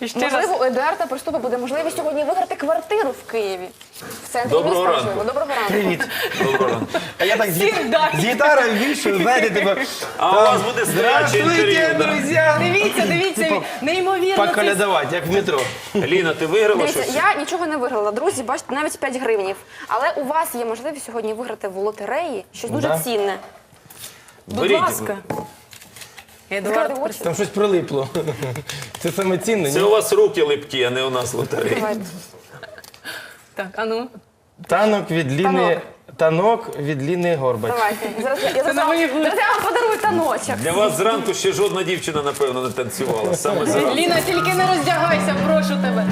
І ще раз Можливо, у Едуарда Приступа буде можливість сьогодні виграти квартиру в Києві. В центрі Доброго міста. ранку. можливо. Доброго ранку. Привіт. Доброго ранку. А я так з, гітарою вийшов, знаєте, типу. А у вас буде стояче інтерв'ю. Здравствуйте, да? друзі! дивіться, дивіться, Типу, неймовірно. цей Поколядувати, як в метро. Ліна, ти виграла Дивіться, щось? я нічого не виграла. Друзі, бачите, навіть 5 гривнів. Але у вас є можливість сьогодні виграти в лотереї щось дуже Да. цінне. Будь Беріть. ласка. Закрити Едуард, очі. Там щось прилипло. Це саме цінне. Це ні? у вас руки липкі, а не у нас лотереї. Давайте. так, а ну. Танок від Ліни. Танок. Танок від Ліни Горбач. Давайте. Зараз я, я, зараз, на вам- мої губи. зараз я вам подарую таночок. Для вас зранку ще жодна дівчина, напевно, не танцювала. Саме зранку. Ліна, тільки не роздягайся, прошу тебе.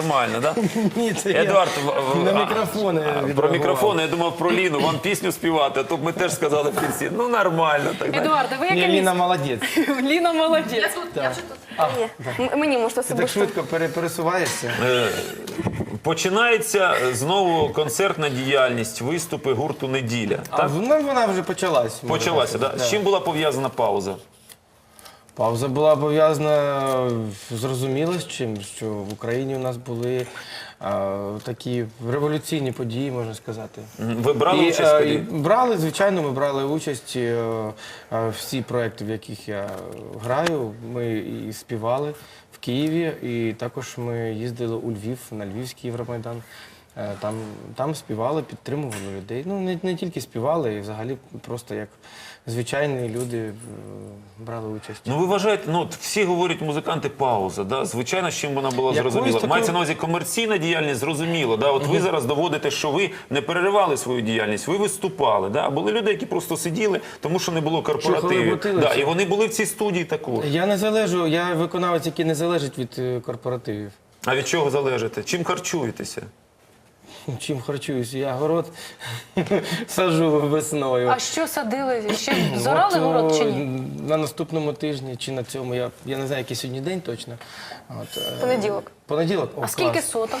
Нормально. Да? Ні, це я Едуард, в- в- на а, мікрофони Про відреагував. мікрофон, я думав про Ліну, вам пісню співати, а то б ми теж сказали в кінці. Ну нормально так. знаєте. Едуард, ви Ні, яке Ліна місце? молодець. Ліна молодець. М- Мені можете Ти так особисто. швидко пере- пересуваєшся. Е, Починається знову концертна діяльність, виступи гурту Неділя. А Так? вона, вона вже почалась. можна Почалася, сказати, да? З чим була пов'язана пауза? Пауза була пов'язана зрозуміло з чим, що в Україні у нас були а, такі революційні події, можна сказати. Ви брали І, участь е, і брали, звичайно, ми брали участь е, е, всі проекти, в яких я граю. Ми і співали в Києві, і також ми їздили у Львів на Львівський Євромайдан. Е, Там, там співали, підтримували людей. Ну не, не тільки співали, і взагалі просто як звичайні люди е, брали участь. Ну ви вважаєте, ну от всі говорять музиканти пауза. Да? Звичайно, з чим вона була Якоюсь зрозуміла. такою- Мається на увазі комерційна діяльність, зрозуміло. Да? От ви зараз доводите, що ви не переривали свою діяльність, ви виступали. Да? А були люди, які просто сиділи, тому що не було корпоративів. Да, і вони були в цій студії також. Я не залежу, я виконавець, який не залежить від е, корпоративів. А від чого залежите? Чим харчуєтеся? Чим харчуюсь? Я город сажу весною. А що садили? Ще зорали От, город чи ні? На наступному тижні чи на цьому, я, я не знаю, який сьогодні день точно. От, е, Понеділок. Понеділок? О, А скільки соток?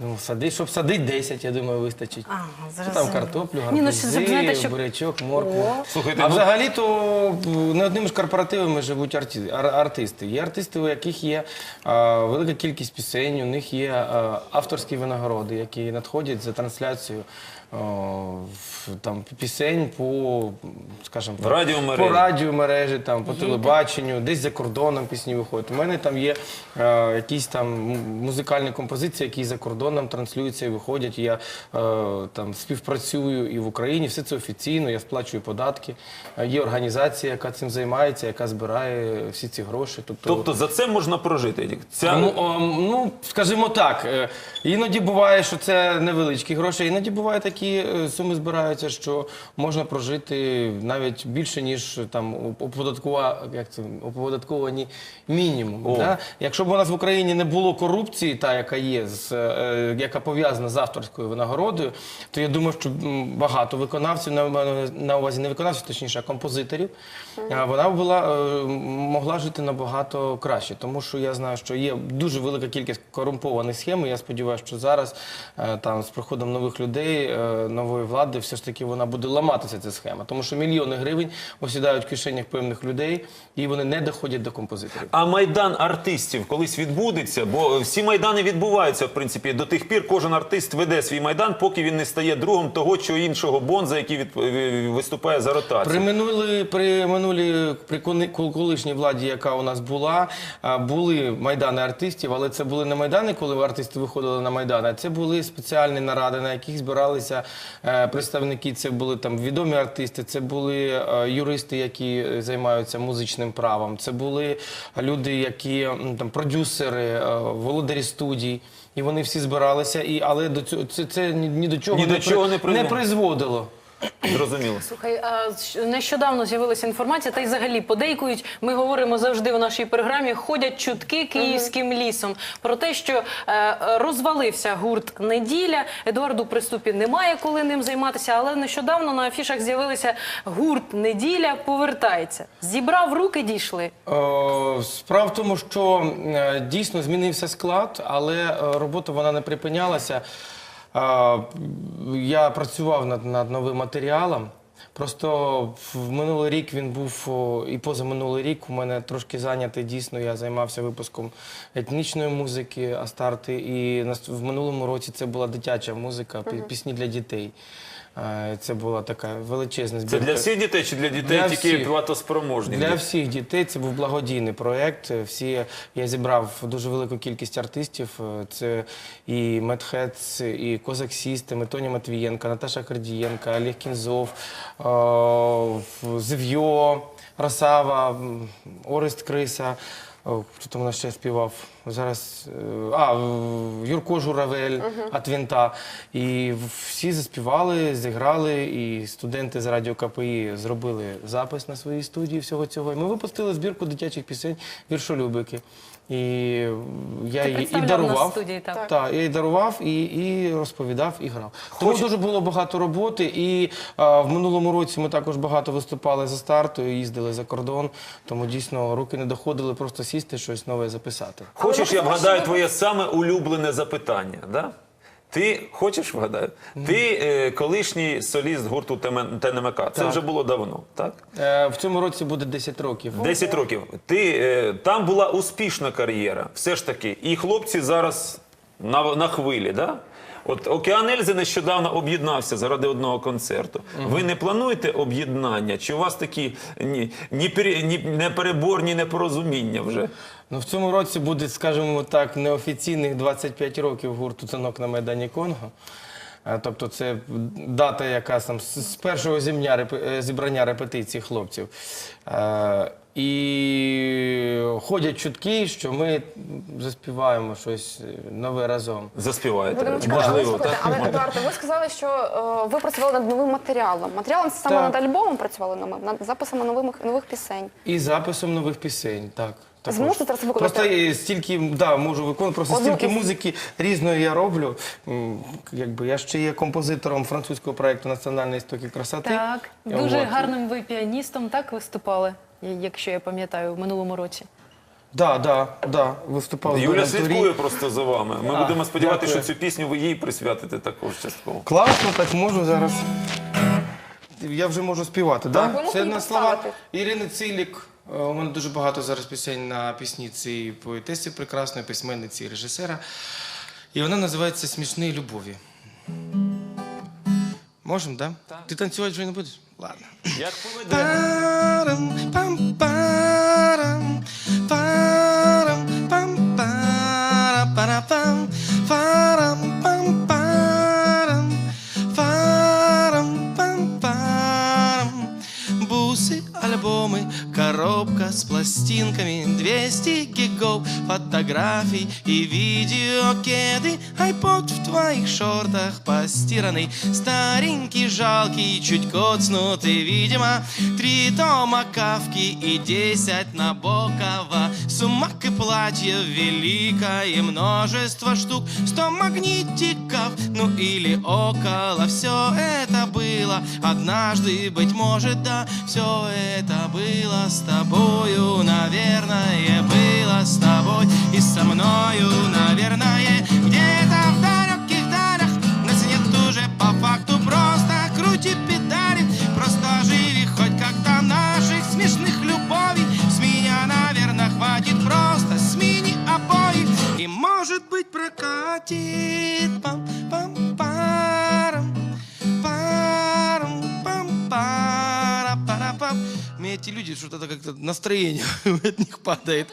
Ну, сади, щоб садити 10, я думаю, вистачить. А, Там картоплю, Ні, ну, щоб, знаєте, гарбузи, щоб- бурячок, моркву. О. Слухайте, А ну, взагалі-то не одними ж корпоративами живуть арті... ар- артисти. Є артисти, у яких є а, велика кількість пісень, у них є а, авторські винагороди, які надходять за трансляцію а, в- там, пісень по, скажімо, В радіомережі. по радіомережі, там, по телебаченню, десь за кордоном пісні виходять. У мене там є а, якісь там м- музикальні композиції, які за кордоном транслюються і виходять. Я е, там співпрацюю і в Україні. Все це офіційно, я сплачую податки. Е, Є організація, яка цим займається, яка збирає всі ці гроші. Тобто, Тобто за це можна прожити. Ця... ну, о, ну, скажімо так, е, іноді буває, що це невеличкі гроші, іноді буває такі е, суми збираються, що можна прожити навіть більше, ніж там оподаткова, як це, оподатковані мінімум. Да? Якщо б у нас в Україні не було корупції, та яка є, з, яка пов'язана з авторською винагородою, то я думаю, що багато виконавців на, на увазі не виконавців, точніше, а композиторів, вона була е, могла жити набагато краще, тому що я знаю, що є дуже велика кількість корумпованих схем. і Я сподіваюся, що зараз е, там з приходом нових людей, е, нової влади, все ж таки вона буде ламатися ця схема, тому що мільйони гривень осідають в кишенях певних людей, і вони не доходять до композиторів. А майдан артистів колись відбудеться, бо всі майдани відбуваються в принципі до тих пір. Кожен артист веде свій майдан, поки він не стає другом того чи іншого бонза, який е, виступає за ротацію. При минулі, при минулій при колишній владі, яка у нас була, були майдани артистів, але це були не майдани, коли артисти виходили на майдани, а це були спеціальні наради, на яких збиралися е, представники. Це були там відомі артисти, це були е, юристи, які займаються музичним правом. Це були люди, які там продюсери, володарі студій. І вони всі збиралися, і але до цього це, це ні, ні до чого Ні до не, чого при- не при не призводило. Зрозуміло. Слухай, а нещодавно з'явилася інформація, та й взагалі подейкують. Ми говоримо завжди в нашій програмі. Ходять чутки київським лісом про те, що е, розвалився гурт неділя. Едуарду Приступі немає коли ним займатися, але нещодавно на афішах з'явилися гурт неділя повертається. Зібрав руки, дійшли. Е, Справа в тому, що е, дійсно змінився склад, але е, робота вона не припинялася. Я працював над, над новим матеріалом. Просто в минулий рік він був о, і позаминулий рік у мене трошки зайнятий. Дійсно, я займався випуском етнічної музики Астарти. І нас- в минулому році це була дитяча музика, пі- пісні для дітей. Е, Це була така величезна Це збірка. для всіх дітей чи для дітей Для тільки всіх. платоспроможні? Для всіх дітей це був благодійний проєкт. Всі я зібрав дуже велику кількість артистів. Це і Медхец, і Козак Сістем, і Тоні Матвієнка, Наташа Кардієнка, Олег Кінзов, е, Зев'йо, Росава, Орест Криса. Хто там у нас ще співав? Зараз е, а Юрко Журавель від Вінта. І всі заспівали, зіграли, і студенти з радіо КПІ зробили запис на своїй студії всього цього. І ми випустили збірку дитячих пісень віршолюбики. І я Ти її і представляв нас дарував. студії, так. Так, я дарував, і, і розповідав, і грав. Тому дуже було багато роботи. І а, в минулому році ми також багато виступали за стартою, їздили за кордон. Тому дійсно руки не доходили просто сісти, щось нове записати. Хочеш, я вгадаю твоє саме улюблене запитання, да? Ти хочеш вгадаю? Ти е, колишній соліст гурту ТНМК. Це Так. вже було давно, так? Е, в цьому році буде 10 років. 10 років. Ти е, там була успішна кар'єра, все ж таки. І хлопці зараз на, на хвилі, да? От Океан Ельзи нещодавно об'єднався заради одного концерту. Ви не плануєте об'єднання? Чи у вас такі ні, ні, ні непереборні непорозуміння вже? Ну, в цьому році буде, скажімо так, неофіційних 25 років гурту «Танок на Майдані Конго. Е, Тобто це дата, яка там з першого зімня, е, зібрання репетицій хлопців. Е, І ходять чутки, що ми заспіваємо щось нове разом. Заспіваєте? Будемо чекати. Можливо, так? але Едуарде, ви сказали, що е, ви працювали над новим матеріалом. Матеріалом саме Так. над альбомом працювали над записами нових, нових пісень. І записом нових пісень, так. Зможете зараз виконати? Просто е, стільки, да, можу виконувати, просто Одну стільки із- музики різної я роблю. М, Якби я ще є композитором французького проєкту Національної істоки красоти. Так, дуже От. гарним ви піаністом так виступали, якщо я пам'ятаю, в минулому році. Да, да, да, виступав Юля слідкує просто за вами. Ми А, будемо сподіватися, дякую. що цю пісню ви їй присвятите також частково. Класно, так можу зараз. Я вже можу співати, так? ви Да? можете Це на слова поставити. Ірини Цилік. Е, У мене дуже багато зараз пісень на пісні цієї поетеси прекрасної, письменниці і режисера. І вона називається Смішні любові. Можемо, так? Да? Ти танцювати вже не будеш? Ладно. Як поведе? nota grave e vi видеокеды, айпод в твоих шортах постиранный, старенький, жалкий, чуть коцнутый, видимо, три тома кавки и десять Набокова, сумок и платье великое множество штук, сто магнитиков, ну или около, все это было однажды, быть может, да, все это было с тобою, наверное, было с тобой и со мною, наверное, пара У меня эти люди что-то как-то настроение от них падает.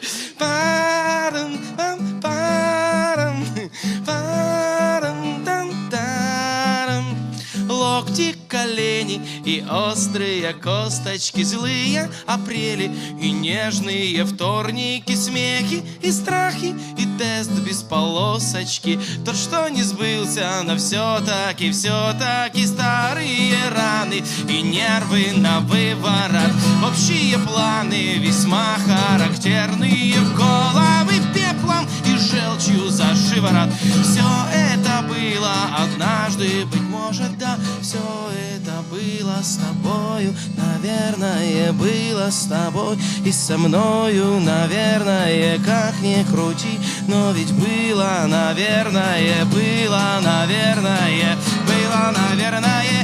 И острые косточки злые апрели И нежные вторники смехи И страхи, и тест без полосочки. Тот, что не сбылся, но все-таки, все-таки Старые раны и нервы на выворот. Общие планы весьма характерные Головы пеплом и желчью за шиворот. Все это было однажды, быть может, да. Все это было с тобою, наверное, было с тобой. И со мною, наверное, как ни крути. Но ведь было, наверное, было, наверное Было, наверное,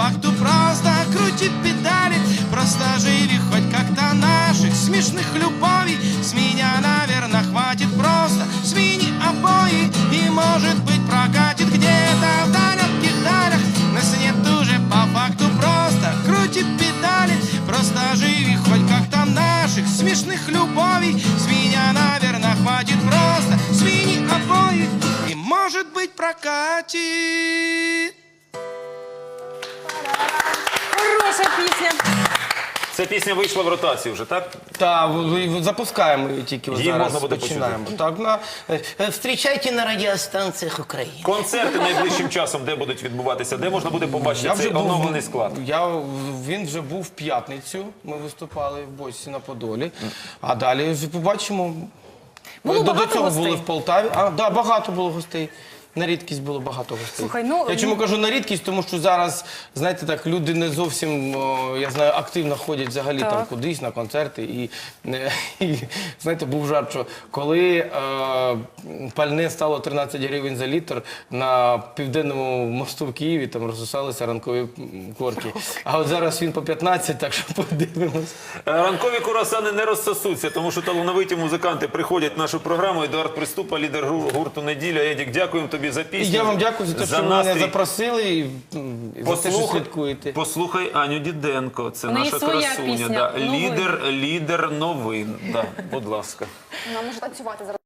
факту, просто крути педали. Просто живи хоть как-то наших смешных любовей С меня, наверное, хватит просто. Смени обои и, может быть, прокатит где-то в далеких далях. Нас нет уже по факту, просто крути педали. Просто живи хоть как-то наших смешных любовей С меня, наверное, хватит просто. Смени обои и, может быть, прокатит Хороша пісня. Ця пісня вийшла в ротацію вже, так? Так, запускаємо її тільки Її зараз можна буде починаємо. Так, на, е, е, встрічайте на радіостанціях України. Концерти найближчим часом, де будуть відбуватися, де можна буде побачити цей оновлений склад. Я, він вже був в п'ятницю. Ми виступали в бочці на Подолі. А далі вже побачимо. Було до, до багато цього гостей? були в Полтаві. А, да, багато було гостей. На рідкість було багато гостей. Слухай, ну, я чому кажу на рідкість, тому що зараз, знаєте, так люди не зовсім, о, я знаю, активно ходять взагалі там кудись на концерти. І, і знаєте, був жарт, що коли е, пальне стало 13 гривень за літр на південному мосту в Києві, там розсосалися ранкові корки. А от зараз він по 15, так що подивимось. Е, Ранкові курасани не розсосуться, тому що талановиті музиканти приходять в нашу програму. Едуард Приступа, лідер гурту Неділя. Едік, дякуємо тобі за пісню. я вам дякую за те, що ви мене настрій. запросили і, м, за те, що Послухай, слідкуєте. послухай Аню Діденко, це У неї наша своя красуня. пісня, Да. новин. Лідер, лідер новин. Да, будь ласка. Вона може танцювати зараз.